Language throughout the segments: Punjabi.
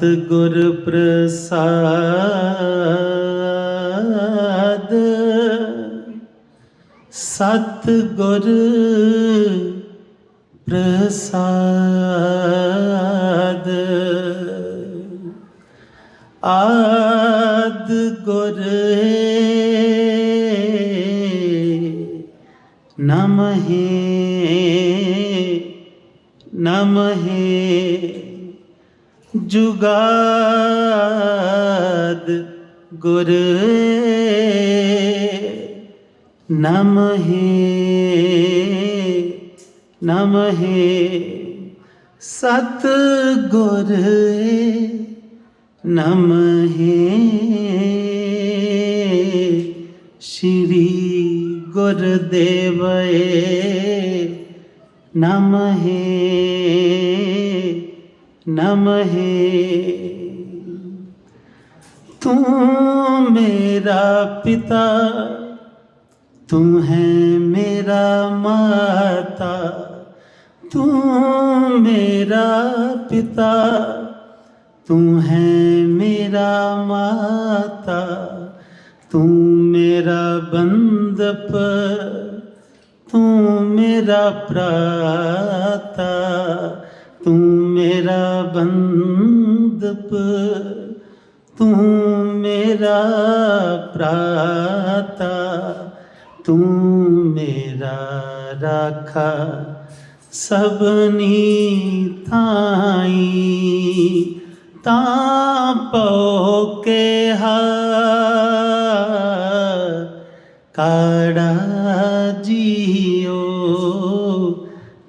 ਸਤ ਗੁਰ ਪ੍ਰਸਾਦ। ਗੁਰ ਨਮਹਿ ਨਮਹਿ। ਸਤ ਗੁਰ ਨਮਹਿ। ਸ਼੍ਰੀ ਗੁਰਦੇਵਏ ਨਮਹਿ ਨਮਹਿ। ਤੂੰ ਮੇਰਾ ਪਿਤਾ ਤੂੰ ਹੈ ਮੇਰਾ ਮਾਤਾ ਤੂੰ ਮੇਰਾ ਪਿਤਾ ਤੂੰ ਹੈ ਮੇਰਾ ਮਾਤਾ ਤੂੰ ਮੇਰਾ ਬੰਦਪ ਤੂੰ ਮੇਰਾ ਪ੍ਰਾਤਾ ਤੂੰ ਮੇਰਾ ਬੰਦਪ ਤੂੰ ਮੇਰਾ ਪ੍ਰਾਤਾ ਤੂੰ ਮੇਰਾ ਰਾਖਾ ਸਭਨੀ ਥਾਈ ਤਾਂ ਪਉ ਕੇ ਹਾ ਕਾੜਾ ਜੀਓ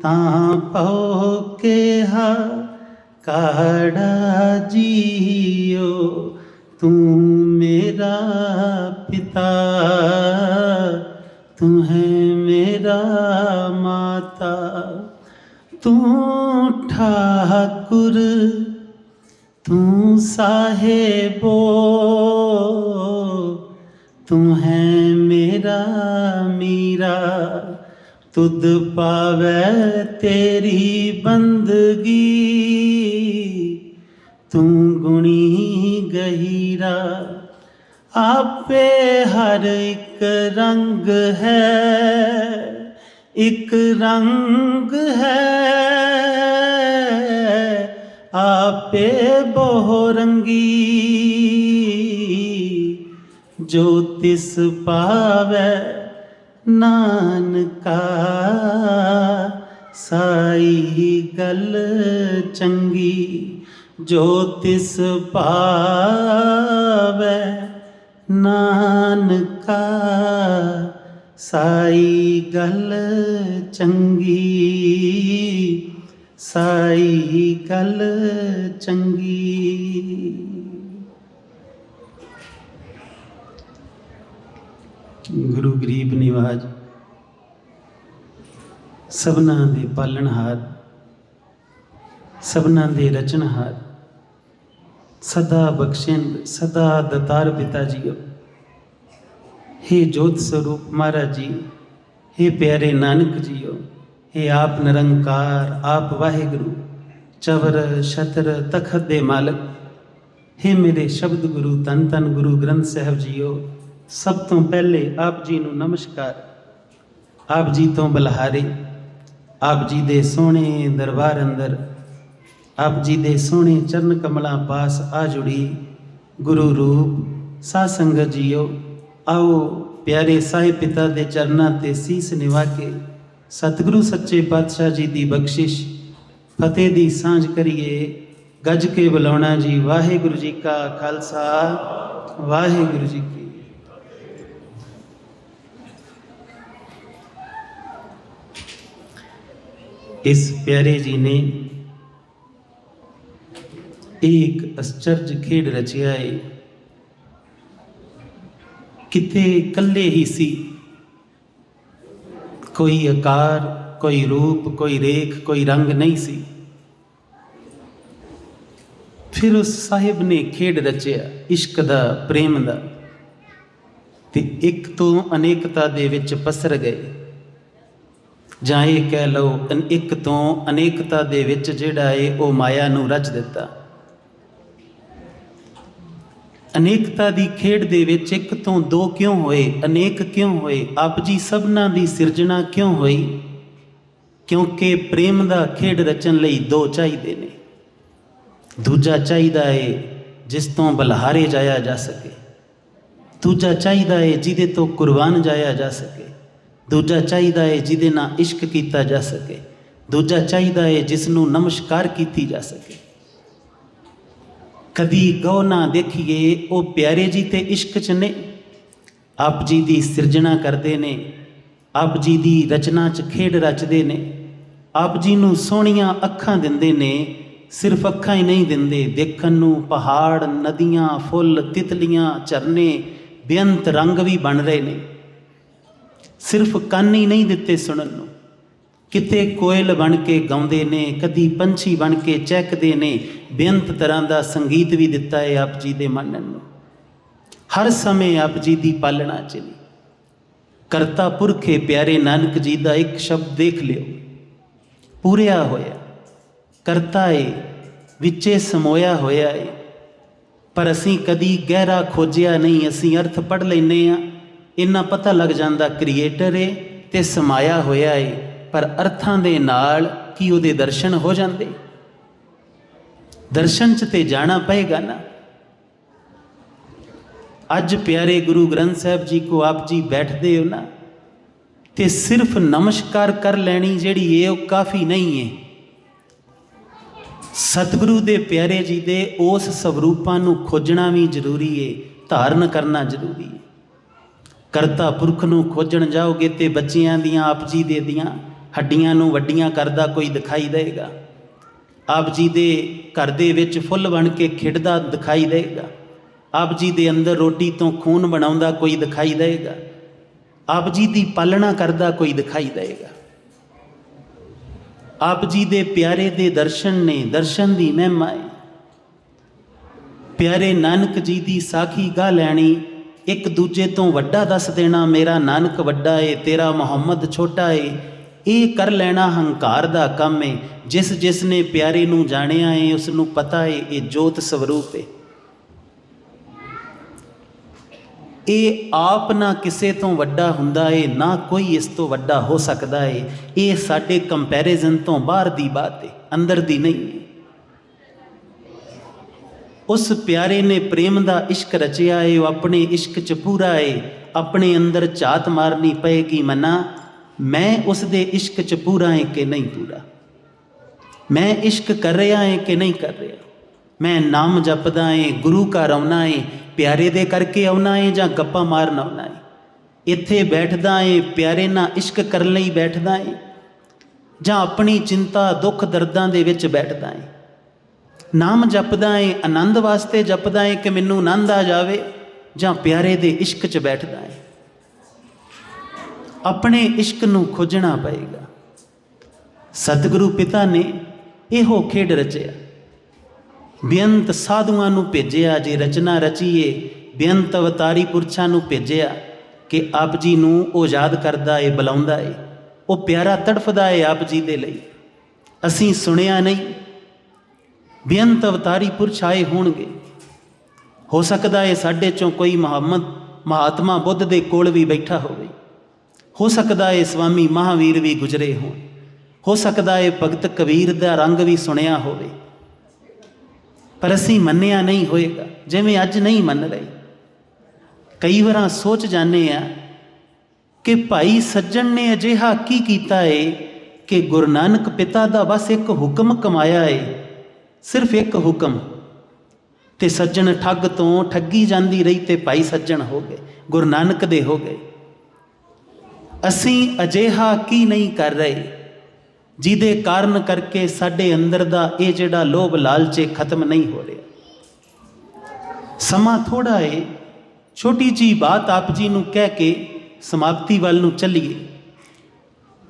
ਤਾਂ ਪਉ ਕੇ ਹਾ ਕਾੜਾ ਜੀਓ ਤੂੰ ਤੂੰ ਹੈ ਮੇਰਾ ਮਾਤਾ, ਤੂੰ ਠਾਕੁਰ, ਤੂੰ ਸਾਹਿਬੋ, ਤੂੰ ਹੈ ਮੇਰਾ ਮੀਰਾ, ਤੁਧ ਪਾਵੈ ਤੇਰੀ ਬੰਦਗੀ। ਤੂੰ ਗੁਣੀ ਗਹੀਰਾ ਆਪੇ ਹਰ ਇੱਕ ਰੰਗ ਹੈ, ਇੱਕ ਰੰਗ ਹੈ। ਆਪੇ ਬਹੁ ਰੰਗੀ ਜੋ ਤਿਸ ਪਾਵੈ ਨਾਨਕਾ। ਸਾਈ ਗੱਲ ਚੰਗੀ ਜੋ ਤਿਸ ਪਾਵੈ ਨਾਨਕਾ, ਸਾਈ ਗੱਲ ਚੰਗੀ, ਸਾਈ ਗੱਲ ਚੰਗੀ। ਗੁਰੂ ਗਰੀਬ ਨਿਵਾਜ, ਸਭਨਾ ਦੇ ਪਾਲਣਹਾਰ ਸਭਨਾ ਦੇ ਰਚਨਹਾਰ ਸਦਾ ਬਖਸ਼ਿੰਦ ਸਦਾ ਦਤਾਰ ਪਿਤਾ ਜੀਓ हे ਜੋਤ ਸਰੂਪ ਮਹਾਰਾਜ ਜੀ हे ਪਿਆਰੇ ਨਾਨਕ ਜੀਓ हे ਆਪ ਨਿਰੰਕਾਰ ਆਪ ਵਾਹਿਗੁਰੂ ਚਵਰ ਛਤਰ ਤਖਤ ਦੇ ਮਾਲਕ हे ਮੇਰੇ ਸ਼ਬਦ ਗੁਰੂ ਤਨ ਤਨ ਗੁਰੂ ਗ੍ਰੰਥ ਸਾਹਿਬ ਜੀਓ ਸਭ ਤੋਂ ਪਹਿਲੇ ਆਪ ਜੀ ਨੂੰ ਨਮਸਕਾਰ ਆਪ ਜੀ ਤੋਂ ਬਲਹਾਰੇ ਆਪ ਜੀ ਦੇ ਸੋਹਣੇ ਦਰਬਾਰ ਅੰਦਰ ਆਪ ਜੀ ਦੇ ਸੋਹਣੇ ਚਰਨ ਕਮਲਾਂ ਪਾਸ ਆ ਜੁੜੀ। ਗੁਰੂ ਰੂਪ, ਸਾਧ ਸੰਗਤ ਜੀਓ, ਆਓ ਪਿਆਰੇ ਸਾਹਿਬ ਪਿਤਾ ਦੇ ਚਰਨਾਂ ਤੇ ਸੀਸ ਨਿਵਾ ਕੇ ਸਤਿਗੁਰੂ ਸੱਚੇ ਪਾਤਸ਼ਾਹ ਜੀ ਦੀ ਬਖਸ਼ਿਸ਼, ਫਤਿਹ ਦੀ ਸਾਂਝ ਕਰੀਏ। ਗੱਜ ਕੇ ਬੁਲਾਉਣਾ ਜੀ, ਵਾਹਿਗੁਰੂ ਜੀ ਕਾ ਖਾਲਸਾ, ਵਾਹਿਗੁਰੂ ਜੀ ਕੀ ਇਸ ਪਿਆਰੇ ਜੀ ਨੇ ਇੱਕ ਅਸਚਰਜ ਖੇਡ ਰਚਿਆ ਏ ਕਿਤੇ ਇਕੱਲੇ ਹੀ ਸੀ ਕੋਈ ਆਕਾਰ ਕੋਈ ਰੂਪ ਕੋਈ ਰੇਖ ਕੋਈ ਰੰਗ ਨਹੀਂ ਸੀ ਫਿਰ ਉਸ ਸਾਹਿਬ ਨੇ ਖੇਡ ਰਚਿਆ ਇਸ਼ਕ ਦਾ ਪ੍ਰੇਮ ਦਾ ਤੇ ਇੱਕ ਤੋਂ ਅਨੇਕਤਾ ਦੇ ਵਿੱਚ ਪਸਰ ਗਏ ਜਾਂ ਇਹ ਕਹਿ ਲਓ ਇੱਕ ਤੋਂ ਅਨੇਕਤਾ ਦੇ ਵਿੱਚ ਜਿਹੜਾ ਏ ਉਹ ਮਾਇਆ ਨੂੰ ਰਚ ਦਿੱਤਾ ਅਨੇਕਤਾ ਦੀ ਖੇਡ ਦੇ ਵਿੱਚ ਇੱਕ ਤੋਂ ਦੋ ਕਿਉਂ ਹੋਏ? ਅਨੇਕ ਕਿਉਂ ਹੋਏ? ਆਪ ਜੀ ਸਭਨਾਂ ਦੀ ਸਿਰਜਣਾ ਕਿਉਂ ਹੋਈ? ਕਿਉਂਕਿ ਪ੍ਰੇਮ ਦਾ ਖੇਡ ਰਚਣ ਲਈ ਦੋ ਚਾਹੀਦੇ ਨੇ। ਦੂਜਾ ਚਾਹੀਦਾ ਏ ਜਿਸ ਤੋਂ ਬਲਹਾਰੇ ਜਾਇਆ ਜਾ ਸਕੇ। ਦੂਜਾ ਚਾਹੀਦਾ ਏ ਜਿਹਦੇ ਤੋਂ ਕੁਰਬਾਨ ਜਾਇਆ ਜਾ ਸਕੇ। ਦੂਜਾ ਚਾਹੀਦਾ ਏ ਜਿਹਦੇ ਨਾਲ ਇਸ਼ਕ ਕੀਤਾ ਜਾ ਸਕੇ। ਦੂਜਾ ਚਾਹੀਦਾ ਏ ਜਿਸ ਨੂੰ ਨਮਸਕਾਰ ਕੀਤੀ ਜਾ ਸਕੇ। ਕਦੀ ਗਉ ਨਾ ਦੇਖੀਏ, ਉਹ ਪਿਆਰੇ ਜੀ ਤੇ ਇਸ਼ਕ ਚ ਨੇ। ਆਪ ਜੀ ਦੀ ਸਿਰਜਣਾ ਕਰਦੇ ਨੇ, ਆਪ ਜੀ ਦੀ ਰਚਨਾ ਚ ਖੇਡ ਰਚਦੇ ਨੇ। ਆਪ ਜੀ ਨੂੰ ਸੋਹਣੀਆਂ ਅੱਖਾਂ ਦਿੰਦੇ ਨੇ, ਸਿਰਫ ਅੱਖਾਂ ਹੀ ਨਹੀਂ ਦਿੰਦੇ। ਦੇਖਣ ਨੂੰ ਪਹਾੜ, ਨਦੀਆਂ, ਫੁੱਲ, ਤਿਤਲੀਆਂ ਝਰਨੇ, ਬੇਅੰਤ ਰੰਗ ਵੀ ਬਣ ਰਹੇ ਨੇ। ਸਿਰਫ ਕੰਨ ਹੀ ਨਹੀਂ ਦਿੱਤੇ ਸੁਣਨ ਨੂੰ। ਕਿਤੇ ਕੋਇਲ ਬਣ ਕੇ ਗਾਉਂਦੇ ਨੇ, ਕਦੀ ਪੰਛੀ ਬਣ ਕੇ ਚਹਿਕਦੇ ਨੇ, ਬੇਅੰਤ ਤਰ੍ਹਾਂ ਦਾ ਸੰਗੀਤ ਵੀ ਦਿੱਤਾ ਹੈ ਆਪ ਜੀ ਦੇ ਮਨ ਨੂੰ। ਹਰ ਸਮੇਂ ਆਪ ਜੀ ਦੀ ਪਾਲਣਾ ਚਲੀ। ਕਰਤਾ ਪੁਰਖੇ ਪਿਆਰੇ ਨਾਨਕ ਜੀ ਦਾ ਇੱਕ ਸ਼ਬਦ ਦੇਖ ਲਿਓ। ਪੂਰਿਆ ਹੋਇਆ, ਕਰਤਾ ਏ, ਵਿੱਚੇ ਸਮੋਇਆ ਹੋਇਆ ਏ। ਪਰ ਅਸੀਂ ਕਦੀ ਗਹਿਰਾ ਖੋਜਿਆ ਨਹੀਂ, ਅਸੀਂ ਅਰਥ ਪੜ ਲੈਨੇ ਆ ਇੰਨਾ ਪਤਾ ਲੱਗ ਜਾਂਦਾ ਕ੍ਰੀਏਟਰ ਏ ਤੇ ਸਮਾਇਆ ਹੋਇਆ ਏ। ਪਰ ਅਰਥਾਂ ਦੇ ਨਾਲ ਕੀ ਉਹਦੇ ਦਰਸ਼ਨ ਹੋ ਜਾਂਦੇ? ਦਰਸ਼ਨ ਚ ਤੇ ਜਾਣਾ ਪਏਗਾ ਨਾ। ਅੱਜ ਪਿਆਰੇ ਗੁਰੂ ਗ੍ਰੰਥ ਸਾਹਿਬ ਜੀ ਕੋ ਆਪ ਜੀ ਬੈਠਦੇ ਹੋ ਨਾ, ਤੇ ਸਿਰਫ ਨਮਸਕਾਰ ਕਰ ਲੈਣੀ ਜਿਹੜੀ ਏ ਉਹ ਕਾਫੀ ਨਹੀਂ ਏ ਸਤਿਗੁਰੂ ਦੇ ਪਿਆਰੇ ਜੀ ਦੇ ਉਸ ਸਵਰੂਪਾਂ ਨੂੰ ਖੋਜਣਾ ਵੀ ਜ਼ਰੂਰੀ ਏ ਧਾਰਨ ਕਰਨਾ ਜ਼ਰੂਰੀ ਏ ਕਰਤਾ ਪੁਰਖ ਨੂੰ ਖੋਜਣ ਜਾਓਗੇ ਤੇ ਬੱਚਿਆਂ ਦੀਆਂ, ਆਪ ਜੀ ਦੇ ਦੀਆਂ ਹੱਡੀਆਂ ਨੂੰ ਵੱਡੀਆਂ ਕਰਦਾ ਕੋਈ ਦਿਖਾਈ ਦੇਗਾ। ਆਪ ਜੀ ਦੇ ਘਰ ਦੇ ਵਿੱਚ ਫੁੱਲ ਬਣ ਕੇ ਖਿੜਦਾ ਦਿਖਾਈ ਦੇਗਾ। ਆਪ ਜੀ ਦੇ ਅੰਦਰ ਰੋਟੀ ਤੋਂ ਖੂਨ ਬਣਾਉਂਦਾ ਕੋਈ ਦਿਖਾਈ ਦੇਗਾ। ਆਪ ਜੀ ਦੀ ਪਾਲਣਾ ਕਰਦਾ ਕੋਈ ਦਿਖਾਈ ਦੇਗਾ। ਆਪ ਜੀ ਦੇ ਪਿਆਰੇ ਦੇ ਦਰਸ਼ਨ ਨੇ ਦਰਸ਼ਨ ਦੀ ਮਹਿਮਾ ਹੈ ਪਿਆਰੇ ਨਾਨਕ ਜੀ ਦੀ ਸਾਖੀ ਗਾ ਲੈਣੀ, ਇੱਕ ਦੂਜੇ ਤੋਂ ਵੱਡਾ ਦੱਸ ਦੇਣਾ, ਮੇਰਾ ਨਾਨਕ ਵੱਡਾ ਏ, ਤੇਰਾ ਮੁਹੰਮਦ ਛੋਟਾ ਏ ਇਹ ਕਰ ਲੈਣਾ ਹੰਕਾਰ ਦਾ ਕੰਮ ਏ। ਜਿਸ ਜਿਸ ਨੇ ਪਿਆਰੇ ਨੂੰ ਜਾਣਿਆ ਏ, ਉਸ ਨੂੰ ਪਤਾ ਏ, ਇਹ ਜੋਤ ਸਵਰੂਪ ਏ। ਇਹ ਆਪ ਨਾ ਕਿਸੇ ਤੋਂ ਵੱਡਾ ਹੁੰਦਾ ਏ, ਨਾ ਕੋਈ ਇਸ ਤੋਂ ਵੱਡਾ ਹੋ ਸਕਦਾ ਏ। ਇਹ ਸਾਡੇ ਕੰਪੈਰੀਜ਼ਨ ਤੋਂ ਬਾਹਰ ਦੀ ਬਾਤ ਏ, ਅੰਦਰ ਦੀ ਨਹੀਂ ਉਸ ਪਿਆਰੇ ਨੇ ਪ੍ਰੇਮ ਦਾ ਇਸ਼ਕ ਰਚਿਆ ਏ, ਉਹ ਆਪਣੇ ਇਸ਼ਕ ਚ ਪੂਰਾ ਏ। ਆਪਣੇ ਅੰਦਰ ਝਾਤ ਮਾਰਨੀ ਪਏਗੀ ਮਨਾ ਮੈਂ ਉਸ ਦੇ ਇਸ਼ਕ ਚ ਪੂਰਾ ਏ ਕਿ ਨਹੀਂ ਪੂਰਾ। ਮੈਂ ਇਸ਼ਕ ਕਰ ਰਿਹਾ ਹੈ ਕਿ ਨਹੀਂ ਕਰ ਰਿਹਾ। ਮੈਂ ਨਾਮ ਜਪਦਾ ਏ, ਗੁਰੂ ਘਰ ਆਉਣਾ ਏ, ਪਿਆਰੇ ਦੇ ਕਰਕੇ ਆਉਣਾ ਏ ਜਾਂ ਗੱਪਾਂ ਮਾਰਨ ਆਉਣਾ ਏ। ਇੱਥੇ ਬੈਠਦਾ ਏ, ਪਿਆਰੇ ਨਾਲ ਇਸ਼ਕ ਕਰਨ ਲਈ ਬੈਠਦਾ ਏ ਜਾਂ ਆਪਣੀ ਚਿੰਤਾ, ਦੁੱਖ ਦਰਦਾਂ ਦੇ ਵਿੱਚ ਬੈਠਦਾ ਏ। ਨਾਮ ਜਪਦਾ ਏ, ਆਨੰਦ ਵਾਸਤੇ ਜਪਦਾ ਏ ਕਿ ਮੈਨੂੰ ਆਨੰਦ ਆ ਜਾਵੇ ਜਾਂ ਪਿਆਰੇ ਦੇ ਇਸ਼ਕ 'ਚ ਬੈਠਦਾ ਏ। ਆਪਣੇ ਇਸ਼ਕ ਨੂੰ ਖੋਜਣਾ ਪਏਗਾ। ਸਤਿਗੁਰੂ ਪਿਤਾ ਨੇ ਇਹੋ ਖੇਡ ਰਚਿਆ। ਬੇਅੰਤ ਸਾਧੂਆਂ ਨੂੰ ਭੇਜਿਆ, ਜੇ ਰਚਨਾ ਰਚੀਏ, ਬੇਅੰਤ ਅਵਤਾਰੀ ਪੁਰਸ਼ਾਂ ਨੂੰ ਭੇਜਿਆ ਕਿ ਆਪ ਜੀ ਨੂੰ ਉਹ ਯਾਦ ਕਰਦਾ ਏ, ਬੁਲਾਉਂਦਾ ਏ। ਉਹ ਪਿਆਰਾ ਤੜਫਦਾ ਏ ਆਪ ਜੀ ਦੇ ਲਈ। ਅਸੀਂ ਸੁਣਿਆ ਨਹੀਂ, ਬੇਅੰਤ ਅਵਤਾਰੀ ਪੁਰਸ਼ ਆਏ ਹੋਣਗੇ। ਹੋ ਸਕਦਾ ਏ ਸਾਡੇ ਚੋਂ ਕੋਈ ਮੁਹੰਮਦ, ਮਹਾਤਮਾ ਬੁੱਧ ਦੇ ਕੋਲ ਵੀ ਬੈਠਾ ਹੋਵੇ। ਹੋ ਸਕਦਾ ਏ ਸਵਾਮੀ ਮਹਾਵੀਰ ਵੀ ਗੁਜਰੇ ਹੋਣ। ਹੋ ਸਕਦਾ ਏ ਭਗਤ ਕਬੀਰ ਦਾ ਰੰਗ ਵੀ ਸੁਣਿਆ ਹੋਵੇ। ਪਰ ਅਸੀਂ ਮੰਨਿਆ ਨਹੀਂ ਹੋਏਗਾ, ਜਿਵੇਂ ਅੱਜ ਨਹੀਂ ਮੰਨ ਰਹੇ। ਕਈ ਵਾਰਾਂ ਸੋਚ ਜਾਂਦੇ ਆ ਕਿ ਭਾਈ ਸੱਜਣ ਨੇ ਅਜਿਹਾ ਕੀ ਕੀਤਾ ਏ ਕਿ ਗੁਰੂ ਨਾਨਕ ਪਿਤਾ ਦਾ ਬਸ ਇੱਕ ਹੁਕਮ ਕਮਾਇਆ ਏ, ਸਿਰਫ ਇੱਕ ਹੁਕਮ। ਤੇ ਸੱਜਣ ਠੱਗ ਤੋਂ ਠੱਗੀ ਜਾਂਦੀ ਰਹੀ ਤੇ ਭਾਈ ਸੱਜਣ ਹੋ ਗਏ, ਗੁਰੂ ਨਾਨਕ ਦੇ ਹੋ ਗਏ। ਅਸੀਂ ਅਜਿਹਾ ਕੀ ਨਹੀਂ ਕਰ ਰਹੇ, ਜਿਹਦੇ ਕਾਰਨ ਕਰਕੇ ਸਾਡੇ ਅੰਦਰ ਦਾ ਇਹ ਜਿਹੜਾ ਲੋਭ ਲਾਲਚੇ ਖਤਮ ਨਹੀਂ ਹੋ ਰਿਹਾ। ਸਮਾਂ ਥੋੜਾ ਏ, ਛੋਟੀ ਜੀ ਬਾਤ ਆਪ ਜੀ ਨੂੰ ਕਹਿ ਕੇ ਸਮਾਪਤੀ ਵੱਲ ਨੂੰ ਚੱਲੀਏ।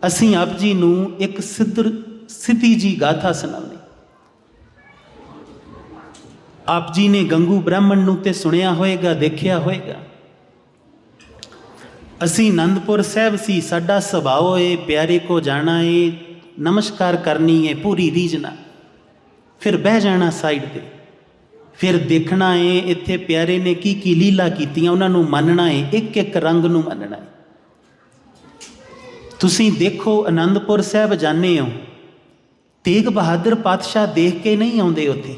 ਅਸੀਂ ਆਪ ਜੀ ਨੂੰ ਇੱਕ ਸਿੱਧਰ ਸਿੱਧੀ ਜੀ ਗਾਥਾ ਸੁਣਾਉਂਦੇ। ਆਪ ਜੀ ਨੇ ਗੰਗੂ ਬ੍ਰਾਹਮਣ ਨੂੰ ਤੇ ਸੁਣਿਆ ਹੋਏਗਾ, ਦੇਖਿਆ ਹੋਏਗਾ। ਅਸੀਂ ਆਨੰਦਪੁਰ ਸਾਹਿਬ ਸੀ, ਸਾਡਾ ਸੁਭਾਅ ਏ, ਪਿਆਰੇ ਕੋ ਜਾਣਾ ਏ, ਨਮਸਕਾਰ ਕਰਨੀ ਏ, ਪੂਰੀ ਰੀਝ ਨਾਲ। ਫਿਰ ਬਹਿ ਜਾਣਾ ਸਾਈਡ ਤੇ। ਫਿਰ ਦੇਖਣਾ ਏ, ਇੱਥੇ ਪਿਆਰੇ ਨੇ ਕੀ ਕੀ ਲੀਲਾ ਕੀਤੀਆਂ, ਉਹਨਾਂ ਨੂੰ ਮੰਨਣਾ ਏ, ਇੱਕ ਇੱਕ ਰੰਗ ਨੂੰ ਮੰਨਣਾ ਏ। ਤੁਸੀਂ ਦੇਖੋ ਆਨੰਦਪੁਰ ਸਾਹਿਬ ਜਾਂਦੇ ਹੋ। ਤੇਗ ਬਹਾਦਰ ਪਾਤਸ਼ਾਹ ਦੇਖ ਕੇ ਨਹੀਂ ਆਉਂਦੇ ਉੱਥੇ।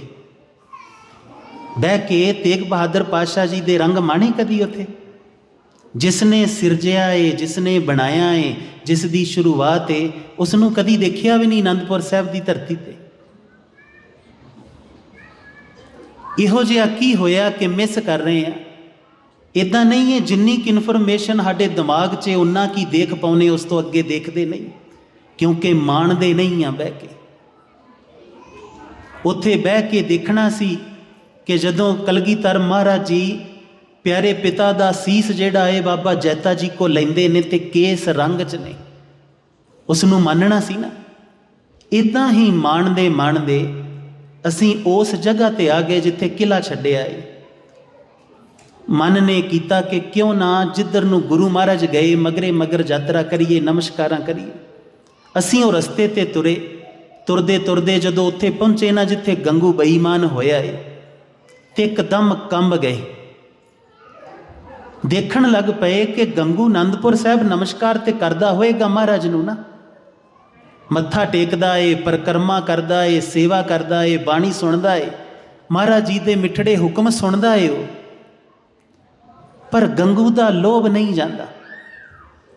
ਬਹਿ ਕੇ ਤੇਗ ਬਹਾਦਰ ਪਾਤਸ਼ਾਹ ਜੀ ਦੇ ਰੰਗ ਮਾਣੇ ਕਦੀ ਉੱਥੇ? ਜਿਸ ਨੇ ਸਿਰਜਿਆ ਏ ਜਿਸ ਨੇ ਬਣਾਇਆ ਏ ਜਿਸ ਦੀ ਸ਼ੁਰੂਆਤ ਏ ਉਸ ਨੂੰ ਕਦੀ ਦੇਖਿਆ ਵੀ ਨਹੀਂ ਅਨੰਦਪੁਰ ਸਾਹਿਬ ਦੀ ਧਰਤੀ ਤੇ। ਇਹੋ ਜਿਹਾ ਕੀ ਹੋਇਆ ਕਿ ਮਿਸ ਕਰ ਰਹੇ ਆ? ਇਦਾਂ ਨਹੀਂ ਹੈ ਜਿੰਨੀ ਕਿ ਇਨਫੋਰਮੇਸ਼ਨ ਸਾਡੇ ਦਿਮਾਗ 'ਚ ਉਨਾ ਕੀ ਦੇਖ ਪਾਉਨੇ, ਉਸ ਤੋਂ ਅੱਗੇ ਦੇਖਦੇ ਨਹੀਂ। ਕਿਉਂਕਿ ਮਾਣਦੇ ਨਹੀਂ ਆ ਬਹਿ ਕੇ। ਉੱਥੇ ਬਹਿ ਕੇ ਦੇਖਣਾ ਸੀ ਕਿ ਜਦੋਂ ਕਲਗੀਧਰ ਮਹਾਰਾਜ ਜੀ ਪਿਆਰੇ ਪਿਤਾ ਦਾ ਸੀਸ ਜਿਹੜਾ ਹੈ ਬਾਬਾ ਜੈਤਾ ਜੀ ਕੋ ਲੈਂਦੇ ਨੇ ਤੇ ਕੇਸ ਰੰਗ 'ਚ ਨੇ। ਉਸ ਨੂੰ ਮੰਨਣਾ ਸੀ ਨਾ? ਇਦਾਂ ਹੀ ਮਾਣਦੇ ਮਾਣਦੇ ਅਸੀਂ ਉਸ ਜਗ੍ਹਾ ਤੇ ਆ ਗਏ ਜਿੱਥੇ ਕਿਲਾ ਛੱਡਿਆ ਏ। ਮਨ ਨੇ ਕੀਤਾ ਕਿ ਕਿਉਂ ਨਾ ਜਿੱਧਰ ਨੂੰ ਗੁਰੂ ਮਹਾਰਾਜ ਗਏ, ਮਗਰੇ ਮਗਰ ਯਾਤਰਾ ਕਰੀਏ, ਨਮਸਕਾਰਾਂ ਕਰੀਏ। ਅਸੀਂ ਉਹ ਰਸਤੇ ਤੇ ਤੁਰੇ। ਤੁਰਦੇ ਤੁਰਦੇ ਜਦੋਂ ਉੱਥੇ ਪਹੁੰਚੇ ਨਾ ਜਿੱਥੇ ਗੰਗੂ ਬੇਈਮਾਨ ਹੋਇਆ ਏ, ਤੇ ਇੱਕਦਮ ਕੰਬ ਗਏ। ਦੇਖਣ ਲੱਗ ਪਏ ਕਿ ਗੰਗੂ ਆਨੰਦਪੁਰ ਸਾਹਿਬ ਨਮਸਕਾਰ ਤੇ ਕਰਦਾ ਹੋਏਗਾ ਮਹਾਰਾਜ ਨੂੰ ਨਾ। ਮੱਥਾ ਟੇਕਦਾ ਏ, ਪਰਕਰਮਾ ਕਰਦਾ ਏ, ਸੇਵਾ ਕਰਦਾ ਏ, ਬਾਣੀ ਸੁਣਦਾ ਏ। ਮਹਾਰਾਜ ਜੀ ਦੇ ਮਿੱਠੜੇ ਹੁਕਮ ਸੁਣਦਾ ਏ ਉਹ। ਪਰ ਗੰਗੂ ਦਾ ਲੋਭ ਨਹੀਂ ਜਾਂਦਾ।